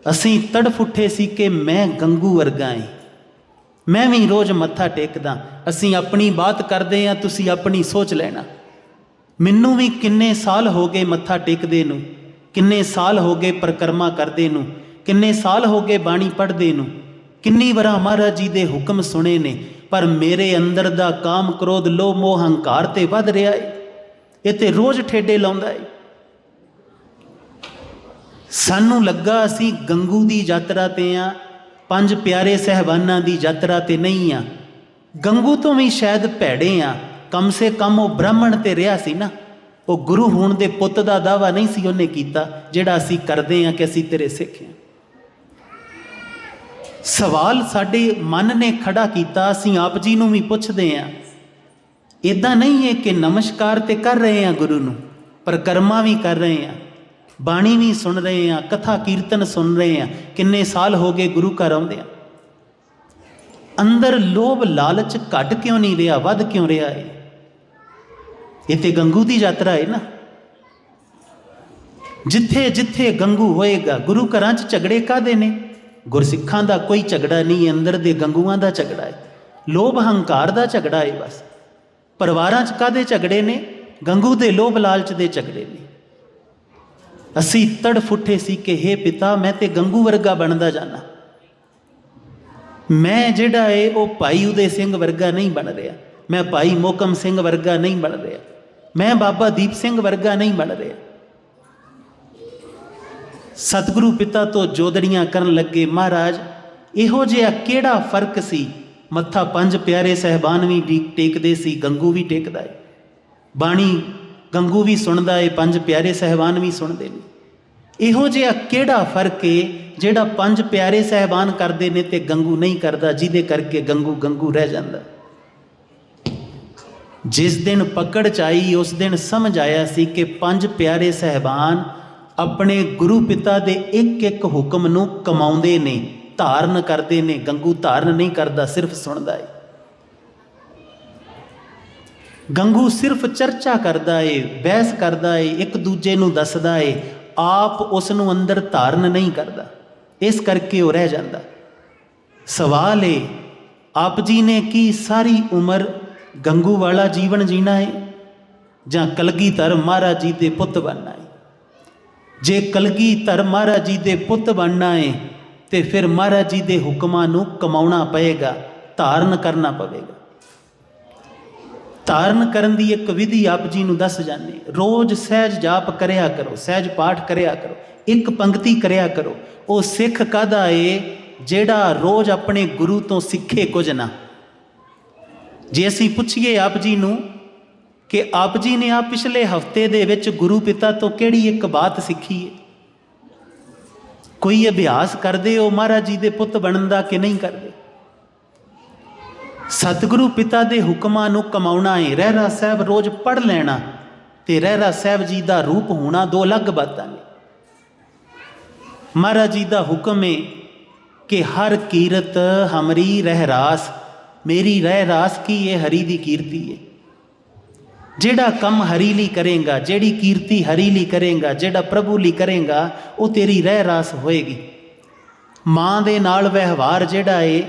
ਅਸੀਂ ਤੜਫ ਉੱਠੇ ਸੀ ਕਿ ਮੈਂ ਗੰਗੂ ਵਰਗਾ ਏ। ਮੈਂ ਵੀ ਰੋਜ਼ ਮੱਥਾ ਟੇਕਦਾ। ਅਸੀਂ ਆਪਣੀ ਬਾਤ ਕਰਦੇ ਆ, ਤੁਸੀਂ ਆਪਣੀ ਸੋਚ ਲੈਣਾ। ਮੈਨੂੰ ਵੀ ਕਿੰਨੇ ਸਾਲ ਹੋ ਗਏ ਮੱਥਾ ਟੇਕਦੇ ਨੂੰ। ਕਿੰਨੇ ਸਾਲ ਹੋ ਗਏ ਪਰਕਰਮਾ ਕਰਦੇ ਨੂੰ, ਕਿੰਨੇ ਸਾਲ ਹੋ ਗਏ ਬਾਣੀ ਪੜ੍ਹਦੇ ਨੂੰ, ਕਿੰਨੀ ਵਾਰ ਮਹਾਰਾਜ ਜੀ ਦੇ ਹੁਕਮ ਸੁਣੇ ਨੇ, ਪਰ ਮੇਰੇ ਅੰਦਰ ਦਾ ਕਾਮ ਕ੍ਰੋਧ, ਲੋਭ, ਮੋਹ, ਹੰਕਾਰ ਤੇ ਵੱਧ ਰਿਹਾ ਏ, ਇਹ ਤੇ ਰੋਜ਼ ਠੇਡੇ ਲਾਉਂਦਾ ਏ। ਸਾਨੂੰ ਲੱਗਾ ਅਸੀਂ ਗੰਗੂ ਦੀ ਯਾਤਰਾ ਤੇ ਆ, ਪੰਜ ਪਿਆਰੇ ਸਹਿਬਾਨਾਂ ਦੀ ਯਾਤਰਾ ਤੇ ਨਹੀਂ ਆ। ਗੰਗੂ ਤੋਂ ਵੀ ਸ਼ਾਇਦ ਭੈੜੇ ਆ, ਕਮ ਸੇ ਕਮ ਉਹ ਬ੍ਰਾਹਮਣ ਤੇ ਰਿਹਾ ਸੀ ਨਾ। ਉਹ ਗੁਰੂ ਹੋਣ ਦੇ ਪੁੱਤ ਦਾ ਦਾਵਾ ਨਹੀਂ ਸੀ ਉਹਨੇ ਕੀਤਾ, ਜਿਹੜਾ ਅਸੀਂ ਕਰਦੇ ਹਾਂ ਕਿ ਅਸੀਂ ਤੇਰੇ ਸਿੱਖ ਹਾਂ। ਸਵਾਲ ਸਾਡੇ ਮਨ ਨੇ ਖੜਾ ਕੀਤਾ, ਅਸੀਂ ਆਪ ਜੀ ਨੂੰ ਵੀ ਪੁੱਛਦੇ ਹਾਂ। ਇਦਾਂ ਨਹੀਂ ਹੈ ਕਿ ਨਮਸਕਾਰ ਤੇ ਕਰ ਰਹੇ ਹਾਂ ਗੁਰੂ ਨੂੰ, ਪਰ ਕਰਮਾ ਵੀ ਕਰ ਰਹੇ ਹਾਂ। ਬਾਣੀ ਵੀ ਸੁਣ ਰਹੇ ਹਾਂ, ਕਥਾ ਕੀਰਤਨ ਸੁਣ ਰਹੇ ਹਾਂ, ਕਿੰਨੇ ਸਾਲ ਹੋ ਗਏ ਗੁਰੂ ਘਰ ਆਉਂਦੇ ਆ ਅੰਦਰ ਲੋਭ ਲਾਲਚ ਘਟ ਕਿਉਂ ਨਹੀਂ ਰਿਹਾ, ਵੱਧ ਕਿਉਂ ਰਿਹਾ ਹੈ? ਇਹ ਤੇ ਗੰਗੂ ਦੀ ਯਾਤਰਾ ਹੈ ਨਾ। ਜਿੱਥੇ ਜਿੱਥੇ ਗੰਗੂ ਹੋਏਗਾ, ਗੁਰੂ ਘਰਾਂ 'ਚ ਝਗੜੇ ਕਾਦੇ ਨੇ? ਗੁਰਸਿੱਖਾਂ ਦਾ ਕੋਈ ਝਗੜਾ ਨਹੀਂ, ਅੰਦਰ ਦੇ ਗੰਗੂਆਂ ਦਾ ਝਗੜਾ ਹੈ। ਲੋਭ ਹੰਕਾਰ ਦਾ ਝਗੜਾ ਹੈ ਬਸ। ਪਰਿਵਾਰਾਂ 'ਚ ਕਾਦੇ ਝਗੜੇ ਨੇ? ਗੰਗੂ ਦੇ ਲੋਭ ਲਾਲਚ ਦੇ ਝਗੜੇ ਨੇ। ਅਸੀਂ ਤੜਫੁੱਠੇ ਸੀ ਕਿ हे ਪਿਤਾ, ਮੈਂ ਤੇ ਗੰਗੂ ਵਰਗਾ ਬਣਦਾ ਜਾਣਾ ਮੈਂ ਜਿਹੜਾ ਏ, ਉਹ ਭਾਈ ਉਦੇ ਸਿੰਘ ਵਰਗਾ ਨਹੀਂ ਬਣ ਰਿਹਾ। ਮੈਂ ਭਾਈ ਮੋਕਮ ਸਿੰਘ ਵਰਗਾ ਨਹੀਂ ਬਣ ਰਿਹਾ। ਮੈਂ ਬਾਬਾ ਦੀਪ ਸਿੰਘ ਵਰਗਾ ਨਹੀਂ ਬਣ ਰਿਹਾ। ਸਤਿਗੁਰੂ ਪਿਤਾ ਤੋਂ ਜੋਦੜੀਆਂ ਕਰਨ ਲੱਗੇ ਮਹਾਰਾਜ, ਇਹੋ ਜਿਹਾ ਕਿਹੜਾ ਫ਼ਰਕ ਸੀ? ਮੱਥਾ ਪੰਜ ਪਿਆਰੇ ਸਹਿਬਾਨ ਵੀ ਟੇਕਦੇ ਸੀ, ਗੰਗੂ ਵੀ ਟੇਕਦਾ ਏ। ਬਾਣੀ ਗੰਗੂ ਵੀ ਸੁਣਦਾ ਏ, ਪੰਜ ਪਿਆਰੇ ਸਹਿਬਾਨ ਵੀ ਸੁਣਦੇ ਨੇ। ਇਹੋ ਜਿਹਾ ਕਿਹੜਾ ਫ਼ਰਕ ਏ ਜਿਹੜਾ ਪੰਜ ਪਿਆਰੇ ਸਹਿਬਾਨ ਕਰਦੇ ਨੇ ਤੇ ਗੰਗੂ ਨਹੀਂ ਕਰਦਾ, ਜਿਹਦੇ ਕਰਕੇ ਗੰਗੂ ਗੰਗੂ ਰਹਿ ਜਾਂਦਾ। ਜਿਸ ਦਿਨ ਪਕੜ ਚ ਆਈ ਉਸ ਦਿਨ ਸਮਝ ਆਇਆ ਸੀ ਕਿ ਪੰਜ ਪਿਆਰੇ ਸਹਿਬਾਨ ਆਪਣੇ ਗੁਰੂ ਪਿਤਾ ਦੇ ਇੱਕ ਇੱਕ ਹੁਕਮ ਨੂੰ ਕਮਾਉਂਦੇ ਨੇ, ਧਾਰਨ ਕਰਦੇ ਨੇ, ਗੰਗੂ ਧਾਰਨ ਨਹੀਂ ਕਰਦਾ, ਸਿਰਫ ਸੁਣਦਾ ਏ। ਗੰਗੂ ਸਿਰਫ ਚਰਚਾ ਕਰਦਾ ਏ, ਬਹਿਸ ਕਰਦਾ ਏ, ਇੱਕ ਦੂਜੇ ਨੂੰ ਦੱਸਦਾ ਏ, ਆਪ ਉਸ ਨੂੰ ਅੰਦਰ ਧਾਰਨ ਨਹੀਂ ਕਰਦਾ, ਇਸ ਕਰਕੇ ਉਹ ਰਹਿ ਜਾਂਦਾ। ਸਵਾਲ ਏ, ਆਪ ਜੀ ਨੇ ਕੀ ਸਾਰੀ ਉਮਰ ਗੰਗੂ ਵਾਲਾ ਜੀਵਨ ਜੀਣਾ ਹੈ ਜਾਂ ਕਲਗੀਧਰ ਮਹਾਰਾਜ ਜੀ ਦੇ ਪੁੱਤ ਬਣਨਾ ਹੈ ਜੇ ਕਲਗੀਧਰ ਮਹਾਰਾਜ ਜੀ ਦੇ ਪੁੱਤ ਬਣਨਾ ਹੈ ਤੇ ਫਿਰ ਮਹਾਰਾਜ ਜੀ ਦੇ ਹੁਕਮਾਂ ਨੂੰ ਕਮਾਉਣਾ ਪਏਗਾ, ਧਾਰਨ ਕਰਨਾ ਪਵੇਗਾ। ਧਾਰਨ ਕਰਨ ਦੀ ਇੱਕ ਵਿਧੀ ਆਪ ਜੀ ਨੂੰ ਦੱਸ ਜਾਂਦੇ ਰੋਜ਼ ਸਹਿਜ ਜਾਪ ਕਰਿਆ ਕਰੋ, ਸਹਿਜ ਪਾਠ ਕਰਿਆ ਕਰੋ, ਇੱਕ ਪੰਕਤੀ ਕਰਿਆ ਕਰੋ। ਉਹ ਸਿੱਖ ਕਾਦਾ ਏ, ਜਿਹੜਾ ਰੋਜ਼ ਆਪਣੇ ਗੁਰੂ ਤੋਂ ਸਿੱਖੇ ਕੁਝ ਨਾ। ਜੇ ਅਸੀਂ ਪੁੱਛੀਏ ਆਪ ਜੀ ਨੂੰ ਕਿ ਆਪ ਜੀ ਨੇ ਆ ਪਿਛਲੇ ਹਫ਼ਤੇ ਦੇ ਵਿੱਚ ਗੁਰੂ ਪਿਤਾ ਤੋਂ ਕਿਹੜੀ ਇੱਕ ਬਾਤ ਸਿੱਖੀ ਹੈ? ਕੋਈ ਅਭਿਆਸ ਕਰਦੇ ਹੋ ਮਹਾਰਾਜ ਜੀ ਦੇ ਪੁੱਤ ਬਣਨ ਦਾ ਕਿ ਨਹੀਂ ਕਰਦੇ? ਸਤਿਗੁਰੂ ਪਿਤਾ ਦੇ ਹੁਕਮਾਂ ਨੂੰ ਕਮਾਉਣਾ ਹੈ ਰਹਿਰਾ ਸਾਹਿਬ ਰੋਜ਼ ਪੜ ਲੈਣਾ ਤੇ ਰਹਿਰਾ ਸਾਹਿਬ ਜੀ ਦਾ ਰੂਪ ਹੋਣਾ ਦੋ ਅਲੱਗ ਬਾਤਾਂ ਨੇ। ਮਹਾਰਾਜ ਜੀ ਦਾ ਹੁਕਮ ਹੈ ਕਿ ਹਰ ਕੀਰਤ ਹਮਰੀ ਰਹਿਰਾਸ ਮੇਰੀ ਰਹਿ ਰਾਸ ਕੀ ਇਹ ਹਰੀ ਦੀ ਕੀਰਤੀ ਹੈ ਜਿਹੜਾ ਕੰਮ ਹਰੀ ਲਈ ਕਰੇਗਾ, ਜਿਹੜੀ ਕੀਰਤੀ ਹਰੀ ਲਈ ਕਰੇਗਾ, ਜਿਹੜਾ ਪ੍ਰਭੂ ਲਈ ਕਰੇਗਾ, ਉਹ ਤੇਰੀ ਰਹਿ ਰਾਸ ਹੋਏਗੀ। ਮਾਂ ਦੇ ਨਾਲ ਵਿਵਹਾਰ ਜਿਹੜਾ ਏ,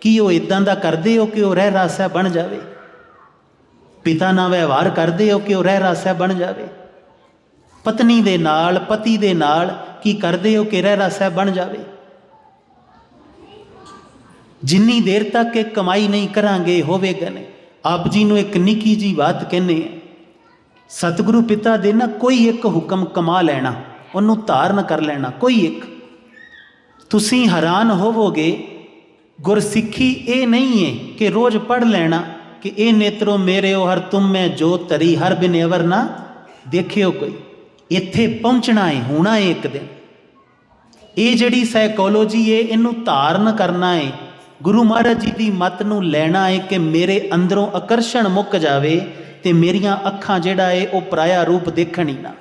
ਕੀ ਉਹ ਇਦਾਂ ਦਾ ਕਰਦੇ ਹੋ ਕਿ ਉਹ ਰਹਿ ਰਾਸਾ ਬਣ ਜਾਵੇ? ਪਿਤਾ ਨਾਲ ਵਿਵਹਾਰ ਕਰਦੇ ਹੋ ਕਿ ਉਹ ਰਹਿ ਰਾਸਾ ਬਣ ਜਾਵੇ? ਪਤਨੀ ਦੇ ਨਾਲ, ਪਤੀ ਦੇ ਨਾਲ ਕੀ ਕਰਦੇ ਹੋ ਕਿ ਰਹਿ ਰਾਸਾ ਬਣ ਜਾਵੇ? ਜਿੰਨੀ ਦੇਰ ਤੱਕ ਇਹ ਕਮਾਈ ਨਹੀਂ ਕਰਾਂਗੇ ਹੋਵੇਗਾ ਨਹੀਂ ਆਪ ਜੀ ਨੂੰ ਇੱਕ ਨਿੱਕੀ ਜੀ ਬਾਤ ਕਹਿੰਨੇ ਆ। ਸਤਿਗੁਰੂ ਪਿਤਾ ਦੇ ਨਾ ਕੋਈ ਇੱਕ ਹੁਕਮ ਕਮਾ ਲੈਣਾ, ਉਹਨੂੰ ਧਾਰਨ ਕਰ ਲੈਣਾ, ਕੋਈ ਇੱਕ। ਤੁਸੀਂ ਹੈਰਾਨ ਹੋਵੋਗੇ, ਗੁਰਸਿੱਖੀ ਇਹ ਨਹੀਂ ਹੈ ਕਿ ਰੋਜ਼ ਪੜ ਲੈਣਾ ਕਿ ਇਹ ਨੇਤਰੋ ਮੇਰੇ ਉਹ ਹਰ ਤੁਮ ਮੈਂ ਜੋ ਤਰੀ ਹਰ ਬਿਨ ਅਵਰ ਨਾ ਦੇਖਿਓ ਕੋਈ। ਇੱਥੇ ਪਹੁੰਚਣਾ ਹੈ, ਹੋਣਾ ਹੈ ਇੱਕ ਦਿਨ। ਇਹ ਜਿਹੜੀ ਸਾਈਕੋਲੋਜੀ ਹੈ, ਇਹਨੂੰ ਧਾਰਨ ਕਰਨਾ ਹੈ। ਗੁਰੂ ਮਹਾਰਾਜ ਜੀ ਦੀ ਮਤ ਨੂੰ ਲੈਣਾ ਹੈ ਕਿ ਮੇਰੇ ਅੰਦਰੋਂ ਆਕਰਸ਼ਣ ਮੁੱਕ ਜਾਵੇ ਤੇ ਮੇਰੀਆਂ ਅੱਖਾਂ ਜਿਹੜਾ ਹੈ ਉਹ ਪਰਾਇਆ ਰੂਪ ਦੇਖਣ ਹੀ ਨਾ,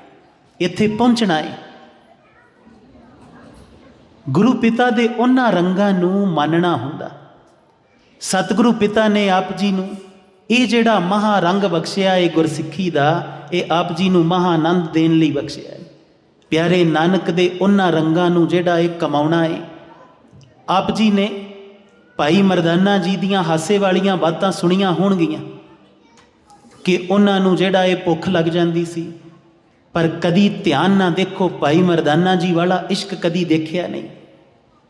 ਇੱਥੇ ਪਹੁੰਚਣਾ ਏ। ਗੁਰੂ ਪਿਤਾ ਦੇ ਉਹਨਾਂ ਰੰਗਾਂ ਨੂੰ ਮੰਨਣਾ ਹੁੰਦਾ। ਸਤਿਗੁਰੂ ਪਿਤਾ ਨੇ ਆਪ ਜੀ ਨੂੰ ਇਹ ਜਿਹੜਾ ਮਹਾ ਰੰਗ ਬਖਸ਼ਿਆ ਏ ਗੁਰਸਿੱਖੀ ਦਾ, ਇਹ ਆਪ ਜੀ ਨੂੰ ਮਹਾ ਆਨੰਦ ਦੇਣ ਲਈ ਬਖਸ਼ਿਆ ਹੈ ਪਿਆਰੇ ਨਾਨਕ ਦੇ ਉਹਨਾਂ ਰੰਗਾਂ ਨੂੰ ਜਿਹੜਾ ਇਹ ਕਮਾਉਣਾ ਏ। ਆਪ ਜੀ ਨੇ ਭਾਈ ਮਰਦਾਨਾ ਜੀ ਦੀਆਂ ਹਾਸੇ ਵਾਲੀਆਂ ਬਾਤਾਂ ਸੁਣੀਆਂ ਹੋਣਗੀਆਂ ਕਿ ਉਹਨਾਂ ਨੂੰ ਜਿਹੜਾ ਇਹ ਭੁੱਖ ਲੱਗ ਜਾਂਦੀ ਸੀ, ਪਰ ਕਦੀ ਧਿਆਨ ਨਾ ਦੇਖੋ ਭਾਈ ਮਰਦਾਨਾ ਜੀ ਵਾਲਾ ਇਸ਼ਕ ਕਦੀ ਦੇਖਿਆ ਨਹੀਂ।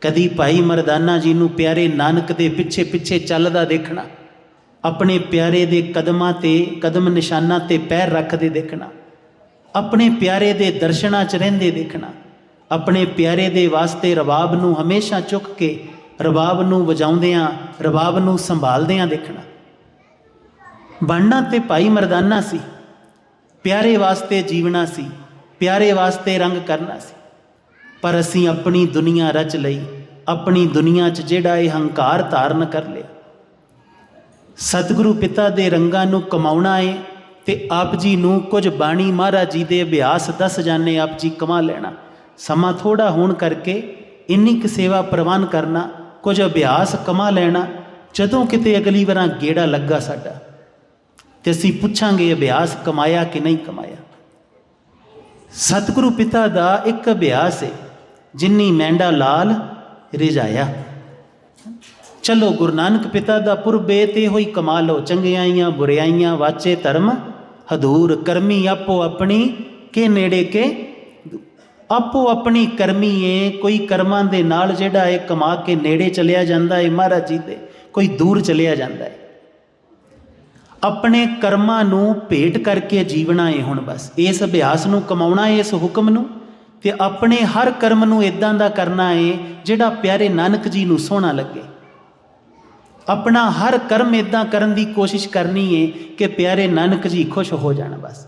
ਕਦੀ ਭਾਈ ਮਰਦਾਨਾ ਜੀ ਨੂੰ ਪਿਆਰੇ ਨਾਨਕ ਦੇ ਪਿੱਛੇ ਪਿੱਛੇ ਚੱਲਦਾ ਦੇਖਣਾ, ਆਪਣੇ ਪਿਆਰੇ ਦੇ ਕਦਮਾਂ ਤੇ, ਕਦਮ ਨਿਸ਼ਾਨਾਂ ਤੇ ਪੈਰ ਰੱਖਦੇ ਦੇਖਣਾ, ਆਪਣੇ ਪਿਆਰੇ ਦੇ ਦਰਸ਼ਨਾਂ 'ਚ ਰਹਿੰਦੇ ਦੇਖਣਾ, ਆਪਣੇ ਪਿਆਰੇ ਦੇ ਵਾਸਤੇ ਰਵਾਬ ਨੂੰ ਹਮੇਸ਼ਾ ਚੁੱਕ ਕੇ ਰਬਾਬ ਨੂੰ ਵਜਾਉਂਦਿਆਂ, ਰਬਾਬ ਨੂੰ ਸੰਭਾਲਦਿਆਂ ਦੇਖਣਾ। ਬਣਨਾ ਤੇ ਭਾਈ ਮਰਦਾਨਾ ਸੀ। ਪਿਆਰੇ ਵਾਸਤੇ ਜੀਵਣਾ ਸੀ। ਪਿਆਰੇ ਵਾਸਤੇ ਰੰਗ ਕਰਨਾ ਸੀ। ਪਰ ਅਸੀਂ ਆਪਣੀ ਦੁਨੀਆ ਰਚ ਲਈ। ਆਪਣੀ ਦੁਨੀਆ 'ਚ ਜਿਹੜਾ ਇਹ ਹੰਕਾਰ ਧਾਰਨ ਕਰ ਲਿਆ। ਸਤਿਗੁਰੂ ਪਿਤਾ ਦੇ ਰੰਗਾਂ ਨੂੰ ਕਮਾਉਣਾ ਏ ਤੇ ਆਪ ਜੀ ਨੂੰ ਕੁਝ ਬਾਣੀ ਮਹਾਰਾਜ ਜੀ ਦੇ ਅਭਿਆਸ ਦੱਸ ਜਾਣੇ, ਆਪ ਜੀ ਕਮਾ ਲੈਣਾ। ਸਮਾਂ ਥੋੜਾ ਹੋਣ ਕਰਕੇ ਇੰਨੀ ਕੁ ਸੇਵਾ ਪ੍ਰਵਾਨ ਕਰਨਾ ਕੁਝ ਅਭਿਆਸ ਕਮਾ ਲੈਣਾ, ਜਦੋਂ ਕਿਤੇ ਅਗਲੀ ਵਾਰਾਂ ਗੇੜਾ ਲੱਗਾ ਸਾਡਾ, ਤੇ ਅਸੀਂ ਪੁੱਛਾਂਗੇ ਅਭਿਆਸ ਕਮਾਇਆ ਕਿ ਨਹੀਂ ਕਮਾਇਆ। ਸਤਿਗੁਰੂ ਪਿਤਾ ਦਾ ਇੱਕ ਅਭਿਆਸ ਹੈ ਜਿੰਨੀ ਮੈਂਡਾ ਲਾਲ ਰਿਜਾਇਆ ਚਲੋ ਗੁਰੂ ਨਾਨਕ ਪਿਤਾ ਦਾ ਪੁਰਬੇ ਤੇ ਹੋਈ ਕਮਾ ਲੋ ਚੰਗਿਆਈਆਂ ਬੁਰਿਆਈਆਂ ਵਾਚੇ ਧਰਮ, ਹਦੂਰ ਕਰਮੀ ਆਪੋ ਆਪਣੀ, ਕੇ ਨੇੜੇ ਕੇ ਆਪੋ ਆਪਣੀ ਕਰਮੀ ਏ, ਕੋਈ ਕਰਮਾਂ ਦੇ ਨਾਲ ਜਿਹੜਾ ਇਹ ਕਮਾ ਕੇ ਨੇੜੇ ਚਲਿਆ ਜਾਂਦਾ ਏ, ਮਹਾਰਾਜ ਜੀ ਦੇ, ਕੋਈ ਦੂਰ ਚਲਿਆ ਜਾਂਦਾ ਏ। ਆਪਣੇ ਕਰਮਾਂ ਨੂੰ ਭੇਟ ਕਰਕੇ ਜੀਵਣਾ ਏ ਹੁਣ ਬਸ, ਇਸ ਅਭਿਆਸ ਨੂੰ ਕਮਾਉਣਾ ਏ, ਇਸ ਹੁਕਮ ਨੂੰ, ਤੇ ਆਪਣੇ ਹਰ ਕਰਮ ਨੂੰ ਇਦਾਂ ਦਾ ਕਰਨਾ ਏ, ਜਿਹੜਾ ਪਿਆਰੇ ਨਾਨਕ ਜੀ ਨੂੰ ਸੋਹਣਾ ਲੱਗੇ। ਆਪਣਾ ਹਰ ਕਰਮ ਇਦਾਂ ਕਰਨ ਦੀ ਕੋਸ਼ਿਸ਼ ਕਰਨੀ ਏ ਕਿ ਪਿਆਰੇ ਨਾਨਕ ਜੀ ਖੁਸ਼ ਹੋ ਜਾਣ ਬਸ,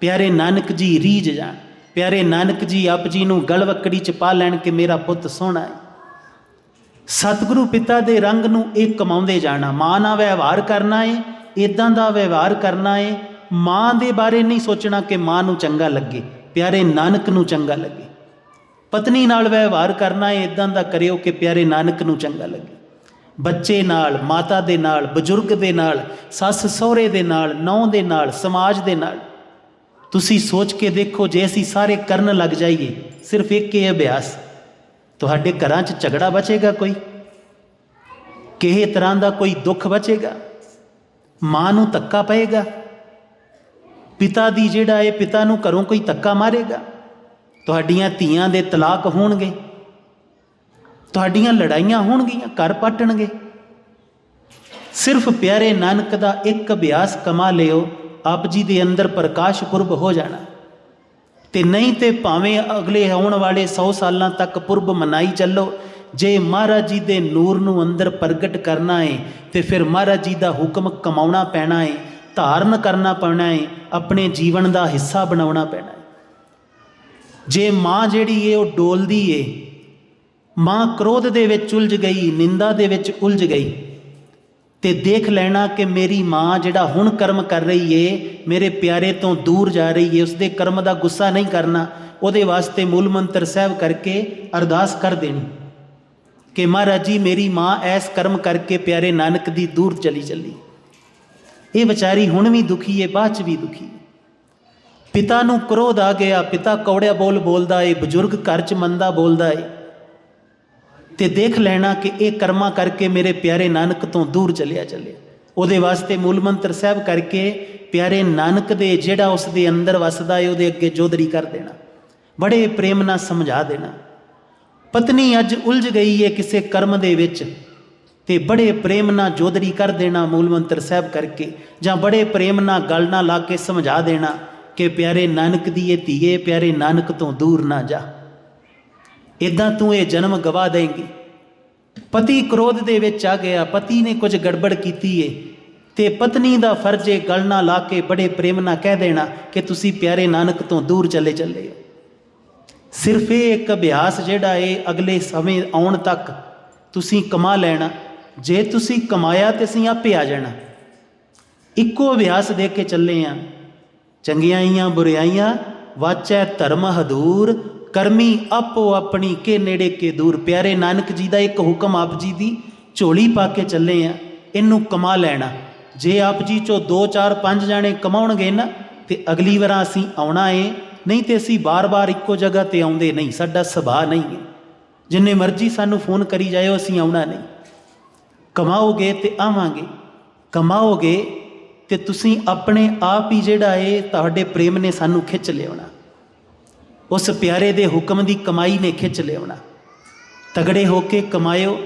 ਪਿਆਰੇ ਨਾਨਕ ਜੀ ਰੀਝ ਜਾਣ। ਪਿਆਰੇ ਨਾਨਕ ਜੀ, ਆਪ ਜੀ ਨੂੰ ਗਲਵਕੜੀ ਚ ਪਾ ਲੈਣ ਕਿ ਮੇਰਾ ਪੁੱਤ ਸੋਹਣਾ ਹੈ। ਸਤਿਗੁਰੂ ਪਿਤਾ ਦੇ ਰੰਗ ਨੂੰ ਇਹ ਕਮਾਉਂਦੇ ਜਾਣਾ, ਮਾਂ ਨਾਲ ਵਿਵਹਾਰ ਕਰਨਾ ਏ ਇਦਾਂ ਦਾ ਵਿਵਹਾਰ ਕਰਨਾ ਏ, ਮਾਂ ਦੇ ਬਾਰੇ ਨਹੀਂ ਸੋਚਣਾ ਕਿ ਮਾਂ ਨੂੰ ਚੰਗਾ ਲੱਗੇ, ਪਿਆਰੇ ਨਾਨਕ ਨੂੰ ਚੰਗਾ ਲੱਗੇ। ਪਤਨੀ ਨਾਲ ਵਿਵਹਾਰ ਕਰਨਾ ਏ ਇਦਾਂ ਦਾ ਕਰਿਓ ਕਿ ਪਿਆਰੇ ਨਾਨਕ ਨੂੰ ਚੰਗਾ ਲੱਗੇ। ਬੱਚੇ ਨਾਲ, ਮਾਤਾ ਦੇ ਨਾਲ, ਬਜ਼ੁਰਗ ਦੇ ਨਾਲ, ਸੱਸ ਸਹੁਰੇ ਦੇ ਨਾਲ, ਨੌਂ ਦੇ ਨਾਲ, ਸਮਾਜ ਦੇ ਨਾਲ। ਤੁਸੀਂ ਸੋਚ ਕੇ ਦੇਖੋ ਜੇ ਅਸੀਂ ਸਾਰੇ ਕਰਨ ਲੱਗ ਜਾਈਏ, ਸਿਰਫ ਇੱਕ ਹੀ ਅਭਿਆਸ, ਤੁਹਾਡੇ ਘਰਾਂ 'ਚ ਝਗੜਾ ਬਚੇਗਾ ਕੋਈ? ਕਿਸੇ ਤਰ੍ਹਾਂ ਦਾ ਕੋਈ ਦੁੱਖ ਬਚੇਗਾ? ਮਾਂ ਨੂੰ ਧੱਕਾ ਪਏਗਾ? ਪਿਤਾ ਦੀ ਜਿਹੜਾ ਹੈ ਪਿਤਾ ਨੂੰ ਘਰੋਂ ਕੋਈ ਧੱਕਾ ਮਾਰੇਗਾ? ਤੁਹਾਡੀਆਂ ਧੀਆਂ ਦੇ ਤਲਾਕ ਹੋਣਗੇ? ਤੁਹਾਡੀਆਂ ਲੜਾਈਆਂ ਹੋਣਗੀਆਂ, ਘਰ ਪਟਣਗੇ? ਸਿਰਫ ਪਿਆਰੇ ਨਾਨਕ ਦਾ ਇੱਕ ਅਭਿਆਸ ਕਮਾ ਲਿਓ ਆਪ ਜੀ ਦੇ ਅੰਦਰ ਪ੍ਰਕਾਸ਼ ਪੁਰਬ ਹੋ ਜਾਣਾ। ਤੇ ਨਹੀਂ ਤੇ ਭਾਵੇਂ ਅਗਲੇ ਆਉਣ ਵਾਲੇ 100 ਸਾਲਾਂ ਤੱਕ ਪੁਰਬ ਮਨਾਈ ਚੱਲੋ, ਜੇ ਮਹਾਰਾਜ ਜੀ ਦੇ ਨੂਰ ਨੂੰ ਅੰਦਰ ਪ੍ਰਗਟ ਕਰਨਾ ਹੈ ਤੇ ਫਿਰ ਮਹਾਰਾਜ ਜੀ ਦਾ ਹੁਕਮ ਕਮਾਉਣਾ ਪੈਣਾ ਹੈ ਧਾਰਨ ਕਰਨਾ ਪੈਣਾ ਹੈ ਆਪਣੇ ਜੀਵਨ ਦਾ ਹਿੱਸਾ ਬਣਾਉਣਾ ਪੈਣਾ ਹੈ ਜੇ ਮਾਂ ਜਿਹੜੀ ਏ ਉਹ ਡੋਲਦੀ ਏ, ਮਾਂ ਕ੍ਰੋਧ ਦੇ ਵਿੱਚ ਉਲਝ ਗਈ, ਨਿੰਦਾ ਦੇ ਵਿੱਚ ਉਲਝ ਗਈ ਤੇ ਦੇਖ ਲੈਣਾ ਕਿ ਮੇਰੀ ਮਾਂ ਜਿਹੜਾ ਹੁਣ ਕਰਮ ਕਰ ਰਹੀ ਏ, ਮੇਰੇ ਪਿਆਰੇ ਤੋਂ ਦੂਰ ਜਾ ਰਹੀ ਏ, ਉਸਦੇ ਕਰਮ ਦਾ ਗੁੱਸਾ ਨਹੀਂ ਕਰਨਾ, ਉਹਦੇ ਵਾਸਤੇ ਮੂਲ ਮੰਤਰ ਸਾਹਿਬ ਕਰਕੇ ਅਰਦਾਸ ਕਰ ਦੇਣੀ। ਕਿ ਮਹਾਰਾਜ ਜੀ, ਮੇਰੀ ਮਾਂ ਐਸ ਕਰਮ ਕਰਕੇ ਪਿਆਰੇ ਨਾਨਕ ਦੀ ਦੂਰ ਚਲੀ ਚੱਲੀ। ਇਹ ਵਿਚਾਰੀ ਹੁਣ ਵੀ ਦੁਖੀ ਏ, ਬਾਅਦ ਚ ਵੀ ਦੁਖੀ ਪਿਤਾ ਨੂੰ ਕ੍ਰੋਧ ਆ ਗਿਆ, ਪਿਤਾ ਕੌੜਿਆ ਬੋਲ ਬੋਲਦਾ ਏ, ਬਜ਼ੁਰਗ ਘਰ ਚ ਮੰਦਾ ਬੋਲਦਾ ਏ। ਤੇ ਦੇਖ ਲੈਣਾ ਕਿ ਇਹ ਕਰਮਾਂ ਕਰਕੇ ਮੇਰੇ ਪਿਆਰੇ ਨਾਨਕ ਤੋਂ ਦੂਰ ਚਲਿਆ ਚੱਲਿਆ ਉਹਦੇ ਵਾਸਤੇ ਮੂਲ ਮੰਤਰ ਸਾਹਿਬ ਕਰਕੇ ਪਿਆਰੇ ਨਾਨਕ ਦੇ ਜਿਹੜਾ ਉਸ ਦੇ ਅੰਦਰ ਵਸਦਾ ਏ, ਉਹਦੇ ਅੱਗੇ ਜੋਦਰੀ ਕਰ ਦੇਣਾ। ਬੜੇ ਪ੍ਰੇਮ ਨਾਲ ਸਮਝਾ ਦੇਣਾ। ਪਤਨੀ ਅੱਜ ਉਲਝ ਗਈ ਏ ਕਿਸੇ ਕਰਮ ਦੇ ਵਿੱਚ ਤੇ ਬੜੇ ਪ੍ਰੇਮ ਨਾਲ ਜੋਦਰੀ ਕਰ ਦੇਣਾ ਮੂਲ ਮੰਤਰ ਸਾਹਿਬ ਕਰਕੇ, ਜਾਂ ਬੜੇ ਪ੍ਰੇਮ ਨਾਲ ਗੱਲ ਨਾਲ ਲਾ ਕੇ ਸਮਝਾ ਦੇਣਾ ਕਿ ਪਿਆਰੇ ਨਾਨਕ ਦੀ ਇਹ ਧੀਏ, ਪਿਆਰੇ ਨਾਨਕ ਤੋਂ ਦੂਰ ਨਾ ਜਾ। ਇਦਾਂ ਤੂੰ ਇਹ ਜਨਮ ਗਵਾ ਦੇਂਗੀ। ਪਤੀ ਕ੍ਰੋਧ ਦੇ ਵਿੱਚ ਆ ਗਿਆ। ਪਤੀ ਨੇ ਕੁਝ ਗੜਬੜ ਕੀਤੀ ਏ। ਤੇ ਪਤਨੀ ਦਾ ਫਰਜ਼ ਏ ਗਲ ਨਾ ਲਾ ਕੇ ਬੜੇ ਪ੍ਰੇਮ ਨਾਲ ਕਹਿ ਦੇਣਾ ਕਿ ਤੁਸੀਂ ਪਿਆਰੇ ਨਾਨਕ ਤੋਂ ਦੂਰ ਚਲੇ ਚੱਲੇ ਹੋ। ਸਿਰਫ ਇਹ ਇੱਕ ਅਭਿਆਸ ਜਿਹੜਾ ਏ, ਅਗਲੇ ਸਮੇਂ ਆਉਣ ਤੱਕ ਤੁਸੀਂ ਕਮਾ ਲੈਣਾ। ਜੇ ਤੁਸੀਂ ਕਮਾਇਆ ਤੇ ਅਸੀਂ ਆਪੇ ਆ ਜਾਣਾ। ਇੱਕੋ ਅਭਿਆਸ ਦੇ ਕੇ ਚੱਲੇ ਆ। ਚੰਗਿਆਈਆਂ, ਬੁਰਿਆਈਆਂ, ਵਾਚੈ ਧਰਮ ਹਦੂਰ ਕਰਮੀ ਆਪੋ ਆਪਣੀ ਕੇ ਨੇੜੇ ਕੇ ਦੂਰ। ਪਿਆਰੇ ਨਾਨਕ ਜੀ ਦਾ ਇੱਕ ਹੁਕਮ ਆਪ ਜੀ ਦੀ ਝੋਲੀ ਪਾ ਕੇ ਚੱਲੇ ਆ, ਇਹਨੂੰ ਕਮਾ ਲੈਣਾ। ਜੇ ਆਪ ਜੀ ਚੋਂ 2 4 5 ਜਾਣੇ ਕਮਾਉਣਗੇ ਨਾ, ਤੇ ਅਗਲੀ ਵਾਰ ਅਸੀਂ ਆਉਣਾ ਏ, ਨਹੀਂ ਤੇ ਅਸੀਂ ਬਾਰ-ਬਾਰ ਇੱਕੋ ਜਗ੍ਹਾ ਤੇ ਆਉਂਦੇ ਨਹੀਂ, ਸਾਡਾ ਸੁਭਾਅ ਨਹੀਂ ਹੈ ਜਿੰਨੇ ਮਰਜ਼ੀ ਸਾਨੂੰ ਫੋਨ ਕਰੀ ਜਾਇਓ, ਅਸੀਂ ਆਉਣਾ ਨਹੀਂ। ਕਮਾਓਗੇ ਤੇ ਆਵਾਂਗੇ। ਕਮਾਓਗੇ ਤੇ ਤੁਸੀਂ ਆਪਣੇ ਆਪ ਹੀ ਜਿਹੜਾ ਏ, ਤੁਹਾਡੇ ਪ੍ਰੇਮ ਨੇ ਸਾਨੂੰ ਖਿੱਚ ਲਿਆਉਣਾ। ਉਸ ਪਿਆਰੇ ਦੇ ਹੁਕਮ ਦੀ ਕਮਾਈ ਨੇ ਖਿੱਚ ਲਿਆਉਣਾ। ਤਗੜੇ ਹੋ ਕੇ ਕਮਾਇਓ,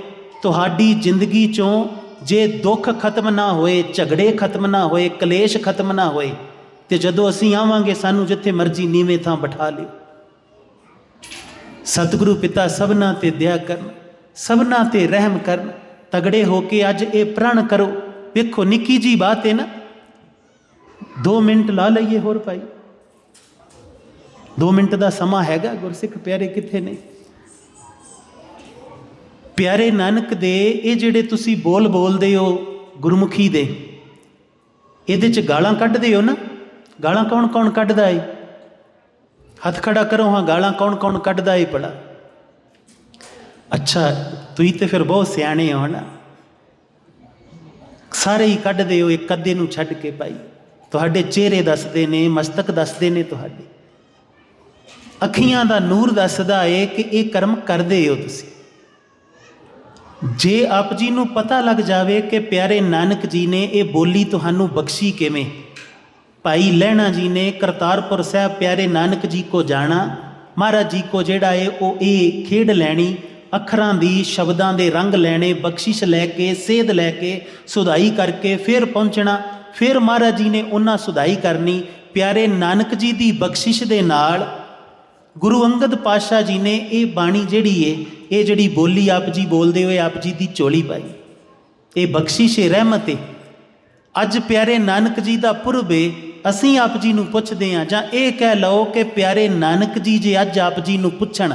ਤੁਹਾਡੀ ਜ਼ਿੰਦਗੀ ਚੋਂ ਜੇ ਦੁੱਖ ਖਤਮ ਨਾ ਹੋਏ, ਝਗੜੇ ਖਤਮ ਨਾ ਹੋਏ, ਕਲੇਸ਼ ਖਤਮ ਨਾ ਹੋਏ, ਤੇ ਜਦੋਂ ਅਸੀਂ ਆਵਾਂਗੇ, ਸਾਨੂੰ ਜਿੱਥੇ ਮਰਜ਼ੀ ਨੀਵੇਂ ਥਾਂ ਬਿਠਾ ਲਿਓ। ਸਤਿਗੁਰੂ ਪਿਤਾ ਸਭਨਾ ਤੇ ਦਇਆ ਕਰਨ, ਸਭਨਾ ਤੇ ਰਹਿਮ ਕਰਨ, ਤਗੜੇ ਹੋ ਕੇ ਅੱਜ ਇਹ ਪ੍ਰਣ ਕਰੋ। ਵੇਖੋ, ਨਿੱਕੀ ਜੀ ਬਾਤ ਹੈ ਨਾ। 2 ਮਿੰਟ ਲਾ ਲਈਏ ਹੋਰ ਭਾਈ। 2 ਮਿੰਟ ਦਾ ਸਮਾਂ ਹੈਗਾ, ਗੁਰਸਿੱਖ ਪਿਆਰੇ ਕਿੱਥੇ ਨੇ? ਪਿਆਰੇ ਨਾਨਕ ਦੇ, ਇਹ ਜਿਹੜੇ ਤੁਸੀਂ ਬੋਲ ਬੋਲਦੇ ਹੋ ਗੁਰਮੁਖੀ ਦੇ, ਇਹਦੇ ਚ ਗਾਲਾਂ ਕੱਢਦੇ ਹੋ ਨਾ? ਗਾਲਾਂ ਕੌਣ ਕੌਣ ਕੱਢਦਾ ਏ? ਹੱਥ ਖੜਾ ਕਰੋ, ਹਾਂ, ਗਾਲਾਂ ਕੌਣ ਕੌਣ ਕੱਢਦਾ ਏ ਪੜਾ ਅੱਛਾ, ਤੁਸੀਂ ਤੇ ਫਿਰ ਬਹੁਤ ਸਿਆਣੇ ਹੋ ਨਾ ਸਾਰੇ ਹੀ ਕੱਢਦੇ ਹੋ, ਇੱਕ ਅੱਧੇ ਨੂੰ ਛੱਡ ਕੇ ਭਾਈ। ਤੁਹਾਡੇ ਚਿਹਰੇ ਦੱਸਦੇ ਨੇ, ਮਸਤਕ ਦੱਸਦੇ ਨੇ ਤੁਹਾਡੇ। ਅੱਖੀਆਂ ਦਾ ਨੂਰ ਦੱਸਦਾ ਏ ਕਿ ਇਹ ਕਰਮ ਕਰਦੇ ਹੋ ਤੁਸੀਂ। ਜੇ ਆਪ ਜੀ ਨੂੰ ਪਤਾ ਲੱਗ ਜਾਵੇ ਕਿ ਪਿਆਰੇ ਨਾਨਕ ਜੀ ਨੇ ਇਹ ਬੋਲੀ ਤੁਹਾਨੂੰ ਬਖਸ਼ੀ ਕਿਵੇਂ, ਭਾਈ ਲਹਿਣਾ ਜੀ ਨੇ ਕਰਤਾਰਪੁਰ ਸਾਹਿਬ ਪਿਆਰੇ ਨਾਨਕ ਜੀ ਕੋ ਜਾਣਾ, ਮਹਾਰਾਜ ਜੀ ਕੋ ਜਿਹੜਾ ਏ ਉਹ ਇਹ ਖੇਡ ਲੈਣੀ, ਅੱਖਰਾਂ ਦੀ ਸ਼ਬਦਾਂ ਦੇ ਰੰਗ ਲੈਣੇ, ਬਖਸ਼ਿਸ਼ ਲੈ ਕੇ, ਸੇਧ ਲੈ ਕੇ, ਸੁਧਾਈ ਕਰਕੇ ਫਿਰ ਪਹੁੰਚਣਾ, ਫਿਰ ਮਹਾਰਾਜ ਜੀ ਨੇ ਉਹਨਾਂ ਸੁਧਾਈ ਕਰਨੀ, ਪਿਆਰੇ ਨਾਨਕ ਜੀ ਦੀ ਬਖਸ਼ਿਸ਼ ਦੇ ਨਾਲ ਗੁਰੂ ਅੰਗਦ ਪਾਤਸ਼ਾਹ ਜੀ ਨੇ ਇਹ ਬਾਣੀ ਜਿਹੜੀ ਏ, ਇਹ ਜਿਹੜੀ ਬੋਲੀ ਆਪ ਜੀ ਬੋਲਦੇ ਹੋਏ ਆਪ ਜੀ ਦੀ ਚੋਲੀ ਪਾਈ। ਇਹ ਬਖਸ਼ਿਸ਼ ਏ, ਰਹਿਮਤ ਏ। ਅੱਜ ਪਿਆਰੇ ਨਾਨਕ ਜੀ ਦਾ ਪੁਰਬ ਏ, ਅਸੀਂ ਆਪ ਜੀ ਨੂੰ ਪੁੱਛਦੇ ਹਾਂ ਜਾਂ ਇਹ ਕਹਿ ਲਓ ਕਿ ਪਿਆਰੇ ਨਾਨਕ ਜੀ ਜੇ ਅੱਜ ਆਪ ਜੀ ਨੂੰ ਪੁੱਛਣ